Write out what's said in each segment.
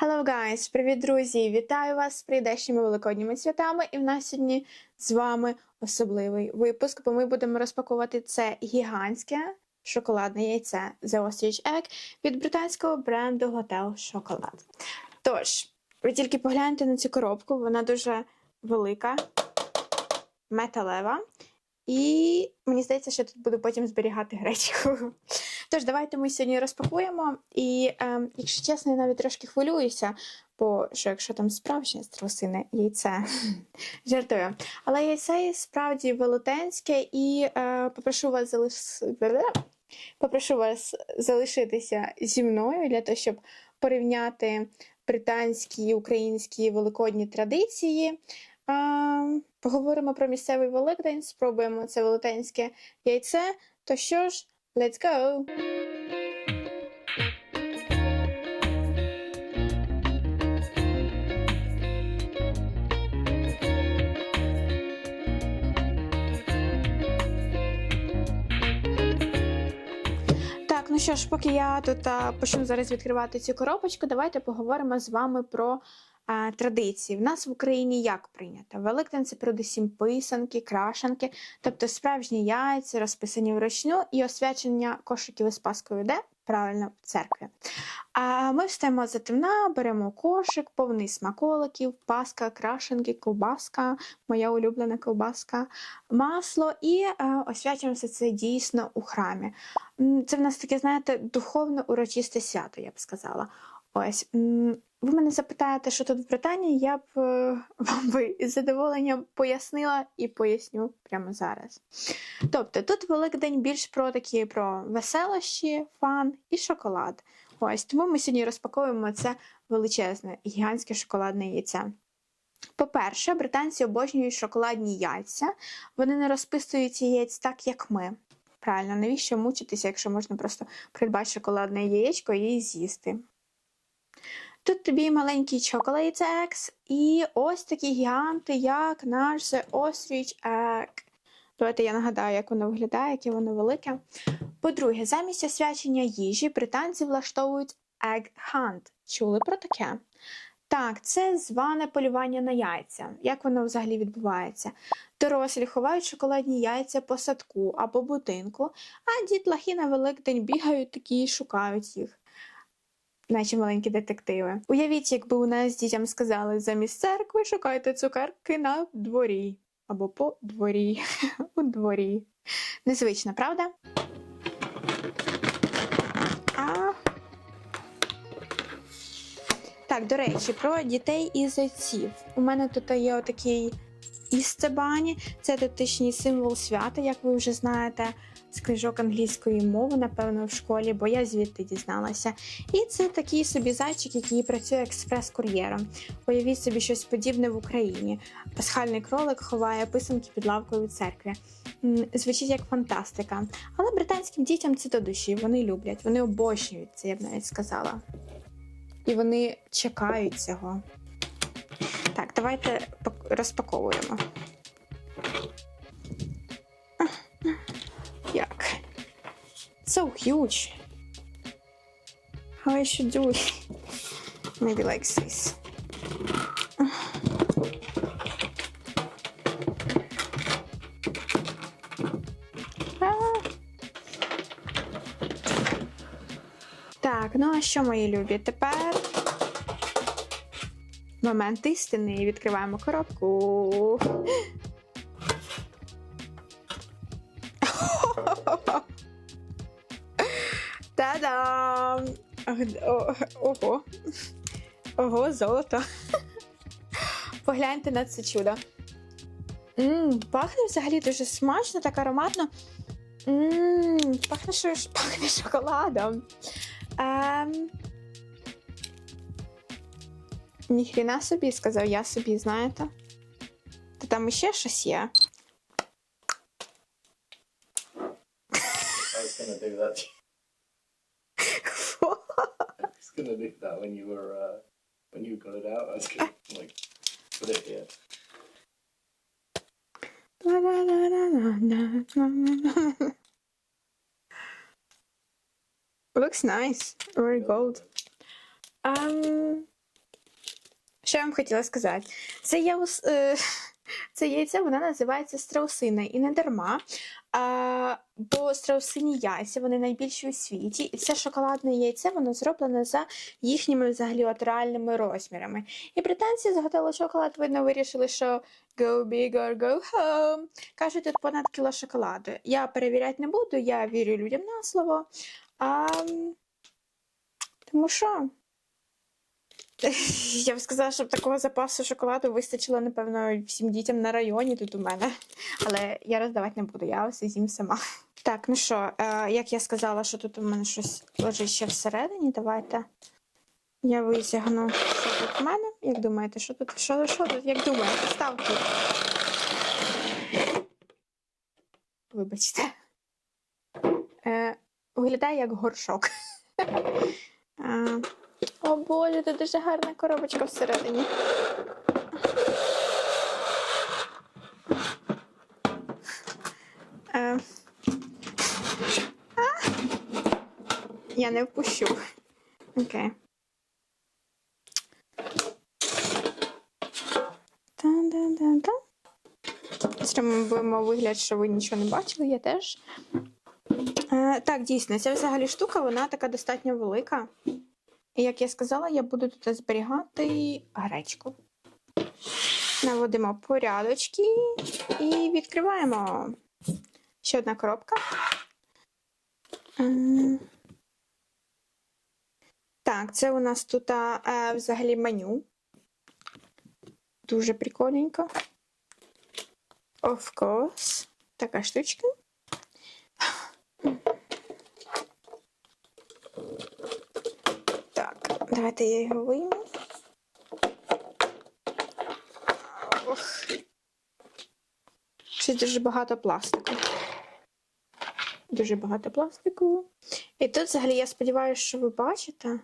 Hello guys! Привіт, друзі! Вітаю вас з прийдешніми великодніми святами. І в нас сьогодні з вами особливий випуск, бо ми будемо розпакувати це гігантське шоколадне яйце The Ostrich Egg від британського бренду Hotel Chocolate. Тож, ви тільки погляньте на цю коробку, вона дуже велика, металева. І мені здається, що тут буду потім зберігати гречку. Тож, давайте ми сьогодні розпакуємо. І, е, якщо чесно, я навіть трошки хвилююся, бо що якщо там справжнє страусине яйце, жартую. Але яйце справді велетенське, і е, попрошу вас залиш... попрошу вас залишитися зі мною для того, щоб порівняти британські і українські великодні традиції. А, Поговоримо про місцевий Великдень, спробуємо це велетенське яйце. То що ж, let's go! Ну що ж, поки я тут а, почну зараз відкривати цю коробочку, давайте поговоримо з вами про традиції. В нас в Україні як прийнято? Великдень це передусім писанки, крашанки, тобто справжні яйця, розписані вручну, і освячення кошиків із Паскою де? Правильно, в церкві. А ми встаємо за темна, беремо кошик, повний смаколиків, паска, крашенки, ковбаска, моя улюблена ковбаска, масло і е, освячуємо це дійсно у храмі. Це в нас таке, знаєте, духовно урочисте свято, я б сказала. Ось. Ви мене запитаєте, що тут в Британії, я б е, вам би із задоволенням пояснила і поясню прямо зараз. Тобто, тут Великдень більш про такі про веселощі, фан і шоколад. Ось тому ми сьогодні розпаковуємо це величезне гігантське шоколадне яйце. По-перше, британці обожнюють шоколадні яйця. Вони не розписують яєць так, як ми. Правильно, навіщо мучитися, якщо можна просто придбати шоколадне яєчко і з'їсти? Тут тобі маленький Chocolate Eggs і ось такі гіганти, як наш The Ostrich Egg. Давайте я нагадаю, як воно виглядає, яке воно велике. По-друге, замість освячення їжі британці влаштовують Egg Hunt. Чули про таке? Так, це зване полювання на яйця. Як воно взагалі відбувається? Дорослі ховають шоколадні яйця по садку або будинку, а дітлахи на Великдень бігають такі і шукають їх. Наче маленькі детективи. Уявіть, якби у нас дітям сказали замість церкви шукайте цукерки на дворі. Або по дворі. У дворі. Незвично, правда? А... Так, до речі, про дітей і зайців. У мене тут є отакий істебані. Це дотичний символ свята, як ви вже знаєте, з книжок англійської мови, напевно, в школі, бо я звідти дізналася. І це такий собі зайчик, який працює експрес-кур'єром. Уявіть собі щось подібне в Україні. Пасхальний кролик ховає писанки під лавкою у церкві. Звучить як фантастика. Але британським дітям це до душі, вони люблять, вони обожнюють це, я б навіть сказала. І вони чекають цього. Так, давайте розпаковуємо. So huge. How I should do it? Maybe like this. Так, ну а що, мої любі? Тепер момент істини. Відкриваємо коробку. Та-дам! Ого! Ого, золото! Погляньте на це чудо. Мм, пахне взагалі дуже смачно, так ароматно. Мм, пахне, що, пахне шоколадом. Ем... Ніхрена собі, сказав я собі, знаєте. Та там іще щось є. I was gonna do that. I was gonna do that when you were uh, when you got it out. I was gonna like put it here. Looks nice. Very gold. Um, Що я вам хотіла сказати? Це, яус, е, це яйце воно називається страусине і не дарма. А, бо страусині яйця вони найбільші у світі, і це шоколадне яйце воно зроблене за їхніми взагалі от розмірами. І британці згадали шоколад, видно, вирішили, що go big or go home. Кажуть, тут понад кіло шоколаду. Я перевіряти не буду, я вірю людям на слово. А, тому що. Я б сказала, щоб такого запасу шоколаду вистачило, напевно, всім дітям на районі тут у мене. Але я роздавати не буду, я все з'їм сама. Так, ну що, е, як я сказала, що тут у мене щось лежить ще всередині, давайте я витягну, що тут в мене. Як думаєте, що тут? Що, що тут? Як думаєте? Став тут. Вибачте. Е, виглядає як горшок. О Боже, тут дуже гарна коробочка всередині. Е, а! Я не впущу. Окей. Та-да-да-да. Зробимо вигляд, що ви нічого не бачили, я теж. Е, так, дійсно, ця взагалі штука, вона така достатньо велика. І як я сказала, я буду тут зберігати гречку. Наводимо порядочки і відкриваємо. Ще одна коробка. Ем. Так, це у нас тут е, взагалі меню. Дуже прикольненько. Of course. Така штучка. Так, давайте я його вийму. Ох. Щось дуже багато пластику. Дуже багато пластику. І тут взагалі я сподіваюся, що ви бачите.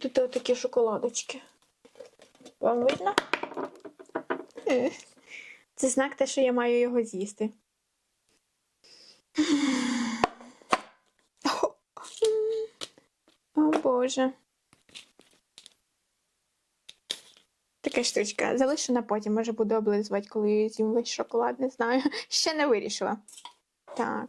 Тут отакі шоколадочки. Вам видно? Е. Це знак те, що я маю його з'їсти. О, Боже. Така штучка. Залишу на потім, може буду облизувати, коли з'їм весь шоколад, не знаю. Ще не вирішила. Так.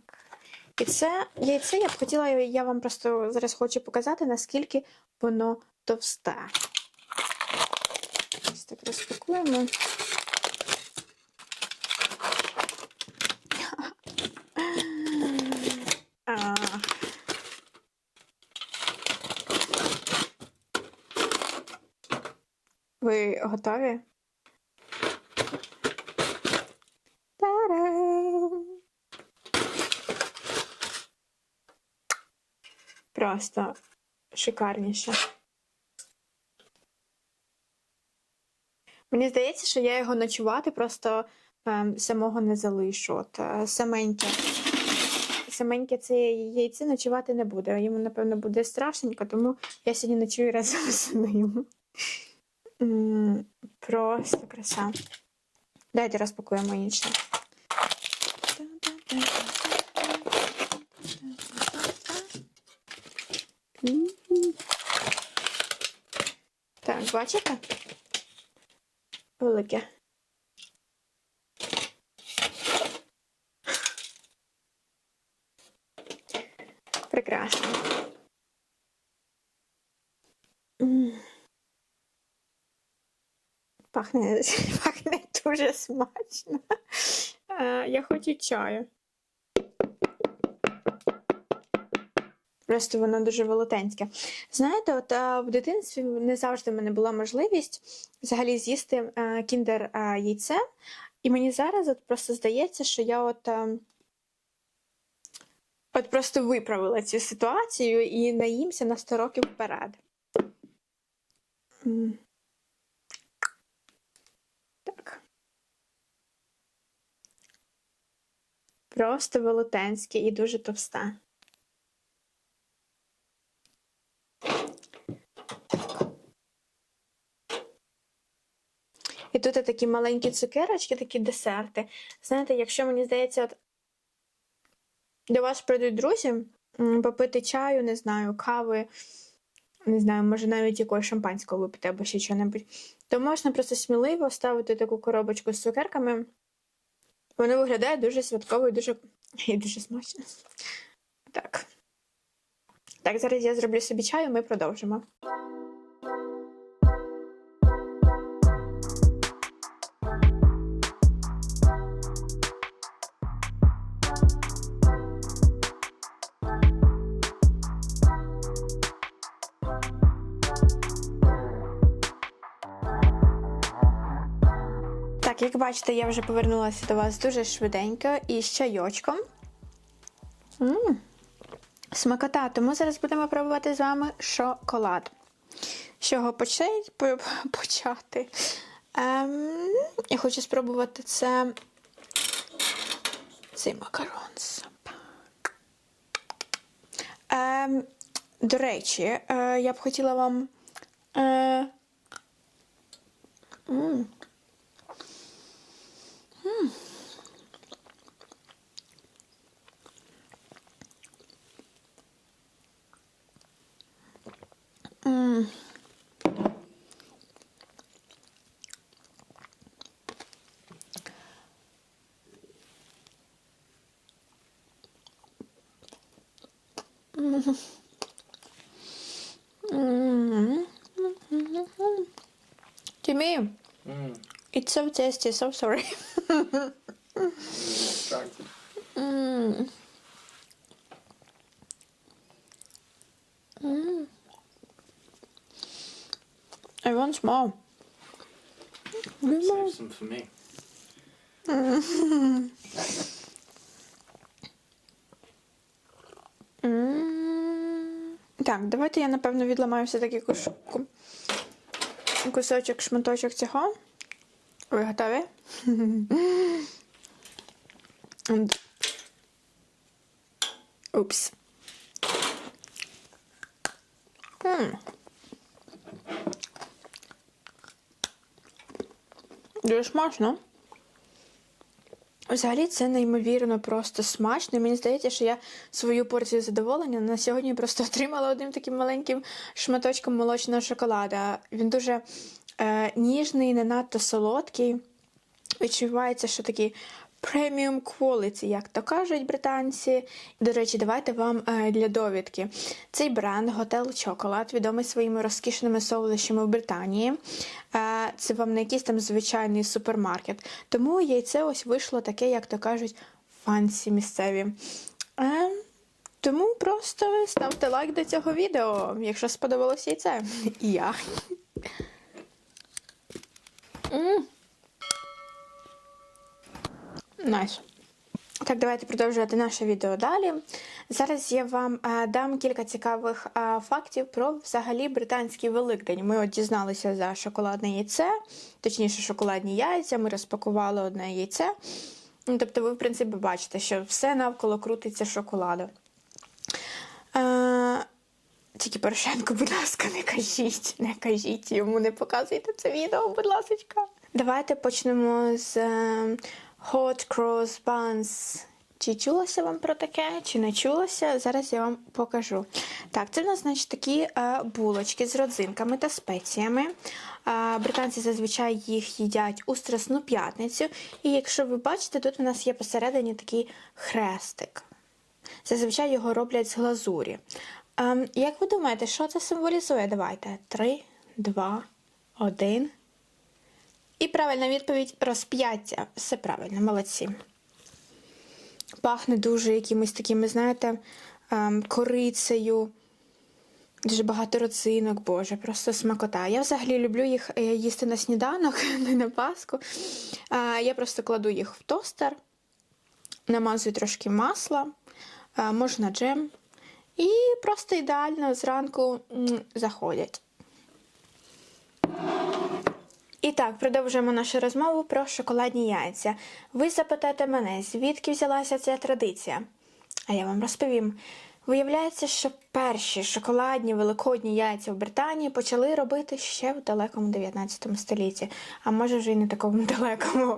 І це яйце я б хотіла, я вам просто зараз хочу показати, наскільки воно товсте. Ось так розпакуємо. А. Готові? Та-дам! Просто шикарніше. Мені здається, що я його ночувати просто ем, самого не залишу. От, е, саменьке. Саменьке це яйце ночувати не буде. Йому, напевно, буде страшненько, тому я сьогодні ночую разом з ним. Просто краса. Давайте розпакуємо інше. Так, бачите? Велике. Пахне, пахне дуже смачно. Е, Я хочу чаю. Просто воно дуже велетенське. Знаєте, от е, в дитинстві не завжди в мене була можливість взагалі з'їсти е, кіндер яйце. І мені зараз от просто здається, що я от, от просто виправила цю ситуацію і наїмся на 100 років вперед. М. Так. Просто велетенське і дуже товсте. І тут такі маленькі цукерочки, такі десерти. Знаєте, якщо мені здається, от до вас прийдуть друзі попити чаю, не знаю, кави, не знаю, може навіть якогось шампанського випити або ще чого-небудь, то можна просто сміливо ставити таку коробочку з цукерками. Воно виглядає дуже святково і дуже, і дуже смачно. Так. Так, зараз я зроблю собі чаю, ми продовжимо. Так, як бачите, я вже повернулася до вас дуже швиденько і з чайочком. М, Смакота, тому зараз будемо пробувати з вами шоколад. З чого почати? Ем, я хочу спробувати це. Цей макарон. Ем, до речі, е, я б хотіла вам. Е, м, м. М. Timmy, Mm. it's so tasty, so sorry. Mm. Mm. I want more. More. Save some for me. Так, давайте я напевно відламаю все-таки кусочок, шматочок цього. Ви готові? Упс. Дуже смачно. Взагалі це неймовірно просто смачно. Мені здається, що я свою порцію задоволення на сьогодні просто отримала одним таким маленьким шматочком молочного шоколада. Він дуже е, ніжний, не надто солодкий. Відчувається, що такий преміум quality, як то кажуть британці. До речі, давайте вам е, для довідки. Цей бренд Hotel Chocolate відомий своїми розкішними солодощами в Британії. Е, Це вам не якийсь там звичайний супермаркет. Тому яйце ось вийшло таке, як то кажуть, фансі місцеві. Е, Тому просто ставте лайк до цього відео, якщо сподобалось яйце. І я. М. Найс. Так, давайте продовжувати наше відео далі. Зараз я вам е, дам кілька цікавих е, фактів про взагалі британський Великдень. Ми от дізналися за шоколадне яйце, точніше, шоколадні яйця. Ми розпакували одне яйце. Ну, Тобто, ви, в принципі, бачите, що все навколо крутиться шоколаду. Е, тільки Порошенко, будь ласка, не кажіть, не кажіть йому, не показуйте це відео, будь ласка. Давайте почнемо з Hot Cross Buns. Чи чулося вам про таке, чи не чулося? Зараз я вам покажу. Так, це в нас значить такі е, булочки з родзинками та спеціями. Е, британці зазвичай їх їдять у Страсну п'ятницю. І якщо ви бачите, тут у нас є посередині такий хрестик. Зазвичай його роблять з глазурі. Ем, як ви думаєте, що це символізує? Давайте. Три, два, один. І правильна відповідь розп'яття. Все правильно, молодці. Пахне дуже якимись такими, знаєте, ем, корицею. Дуже багато родзинок, боже, просто смакота. Я взагалі люблю їх е, їсти на сніданок, не на паску. Е, Я просто кладу їх в тостер, намазую трошки масла, е, можна джем. І просто ідеально зранку заходять. І так, продовжуємо нашу розмову про шоколадні яйця. Ви запитаєте мене, звідки взялася ця традиція? А я вам розповім. Виявляється, що перші шоколадні великодні яйця в Британії почали робити ще в далекому 19 столітті, а може вже й не такому далекому.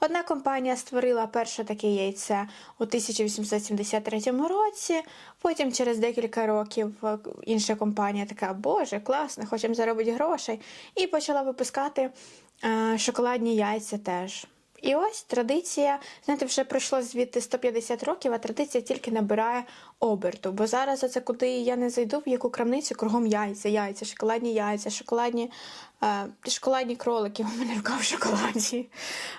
Одна компанія створила перше таке яйце у 1873 році. Потім, через декілька років, е, інша компанія така, боже, класно, хочемо заробити грошей, і почала випускати е, шоколадні яйця теж. І ось традиція, знаєте, вже пройшло звідти 150 років, а традиція тільки набирає оберту. Бо зараз оце куди я не зайду, в яку крамницю кругом яйця, яйця, шоколадні яйця, шоколадні, е, шоколадні кролики. У мене рука в шоколаді.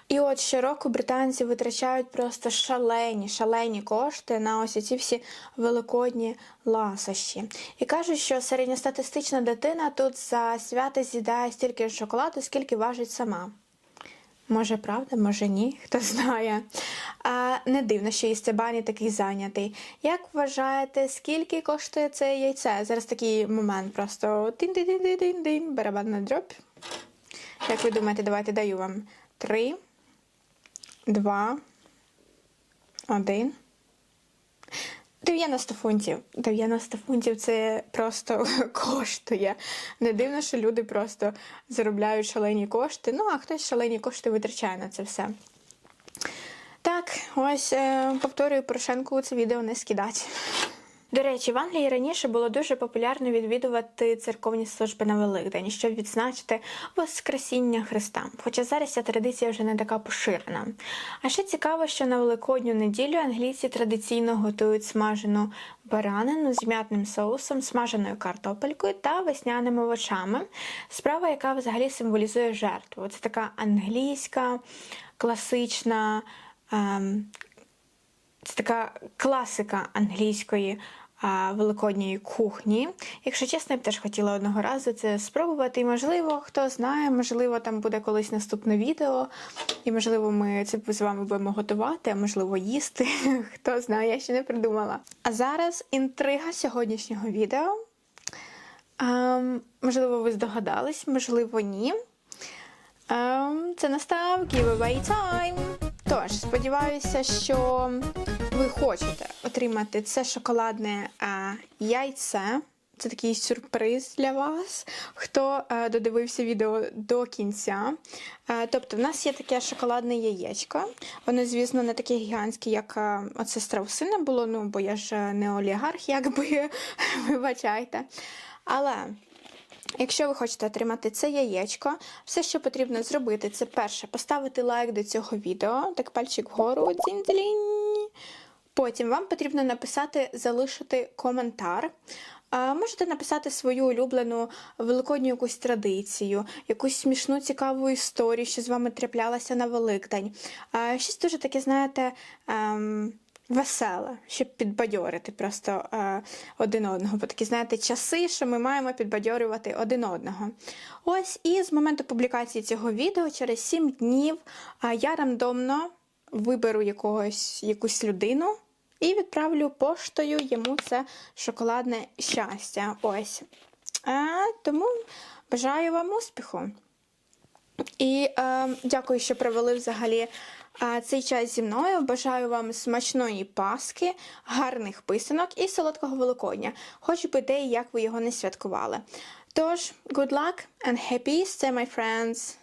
І от щороку британці витрачають просто шалені, шалені кошти на ось ці всі великодні ласощі. І кажуть, що середньостатистична дитина тут за свято з'їдає стільки шоколаду, скільки важить сама. Може, правда, може ні, хто знає. А, не дивно, що Істебані такий зайнятий. Як вважаєте, скільки коштує це яйце? Зараз такий момент просто тин-дин-дин-дин-дин, барабанна дробь. Як ви думаєте, давайте даю вам три, два, один. 90 фунтів. 90 фунтів це просто коштує. Не дивно, що люди просто заробляють шалені кошти. Ну, а хтось шалені кошти витрачає на це все. Так, ось е, повторюю Порошенку це відео не скидати. До речі, в Англії раніше було дуже популярно відвідувати церковні служби на Великдень, щоб відзначити Воскресіння Христа. Хоча зараз ця традиція вже не така поширена. А ще цікаво, що на Великодню неділю англійці традиційно готують смажену баранину з м'ятним соусом, смаженою картопелькою та весняними овочами. Справа, яка взагалі символізує жертву. Це така англійська, класична. ем, це така класика англійської великодньої кухні. Якщо чесно, я б теж хотіла одного разу це спробувати. І можливо, хто знає, можливо, там буде колись наступне відео, і можливо, ми це з вами будемо готувати, а можливо, їсти. Хто знає, я ще не придумала. А зараз інтрига сьогоднішнього відео. Ем, можливо, ви здогадались, можливо, ні. Ем, це настав giveaway time. Тож, сподіваюся, що ви хочете отримати це шоколадне е, яйце. Це такий сюрприз для вас, хто е, додивився відео до кінця. Е, тобто, в нас є таке шоколадне яєчко. Воно, звісно, не таке гігантське, як оце страусине було, ну, бо я ж не олігарх, якби вибачайте. Але Якщо ви хочете отримати це яєчко, все, що потрібно зробити, це перше поставити лайк до цього відео, так пальчик вгору, дзінь-дзінь. Потім вам потрібно написати, залишити коментар. Можете написати свою улюблену великодню якусь традицію, якусь смішну цікаву історію, що з вами траплялася на Великдень. Щось дуже таке, знаєте. Ем веселе, щоб підбадьорити просто е, один одного. Бо такі, знаєте, часи, що ми маємо підбадьорювати один одного. Ось і з моменту публікації цього відео, через 7 днів, е, я рандомно виберу якогось, якусь людину і відправлю поштою йому це шоколадне щастя. Ось. Е, тому бажаю вам успіху. І е, дякую, що провели взагалі е, цей час зі мною. Бажаю вам смачної паски, гарних писанок і солодкого великодня, хоч би де і як ви його не святкували. Тож, good luck and happy Easter, my friends!